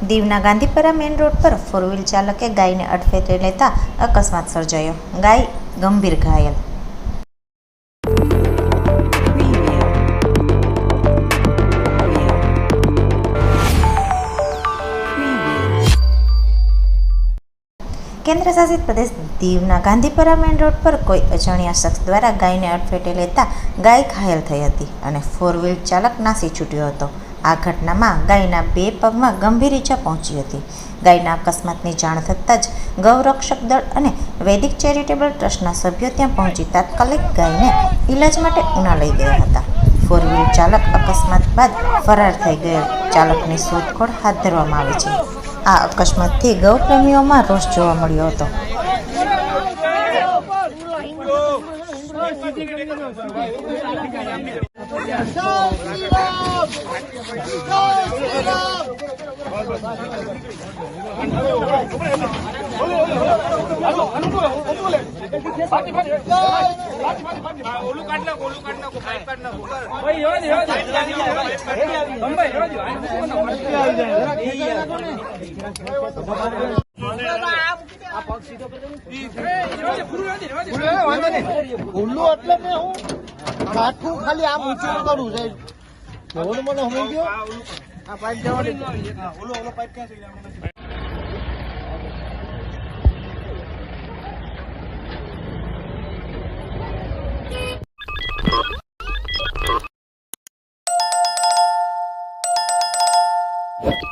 દીવના Gandhipara main road પર four wheel ચાલકે ગાયને અડફેટે લેતા અકસ્માત સર્જાયો. ગાય ગંભીર ઘાયલ. કેન્દ્ર શાસિત પ્રદેશ દીવના ગાંધીપરા મેઇન રોડ પર કોઈ અજાણ્યા શખ્સ દ્વારા ગાયને અડફેટે લેતા ગાય ઘાયલ થઈ હતી અને ફોર વ્હીલ ચાલક નાસી છૂટ્યો હતો. આ ઘટનામાં ગાયના બે પગમાં ગંભીર ઈજા પહોંચી હતી. ગાયના અકસ્માતની જાણ થતાં જ ગૌરક્ષક દળ અને વૈદિક ચેરિટેબલ ટ્રસ્ટના સભ્યો ત્યાં પહોંચી તાત્કાલિક ગાયને ઈલાજ માટે ઉના લઈ ગયા હતા. ફોર વ્હીલ ચાલક અકસ્માત બાદ ફરાર થઈ ગયો. ચાલકની શોધખોળ હાથ ધરવામાં આવી છે. આ અકસ્માતથી ગૌપ્રેમીઓમાં રોષ જોવા મળ્યો હતો. ઓલું કાઢ ભૂલું એટલે હું કાઠું ખાલી આમ ઊંચું કરું છે ફોન મને સમય ગયો આ પાઇપ જવાની ઓલો ઓલો પાઇપ ક્યાં છે What?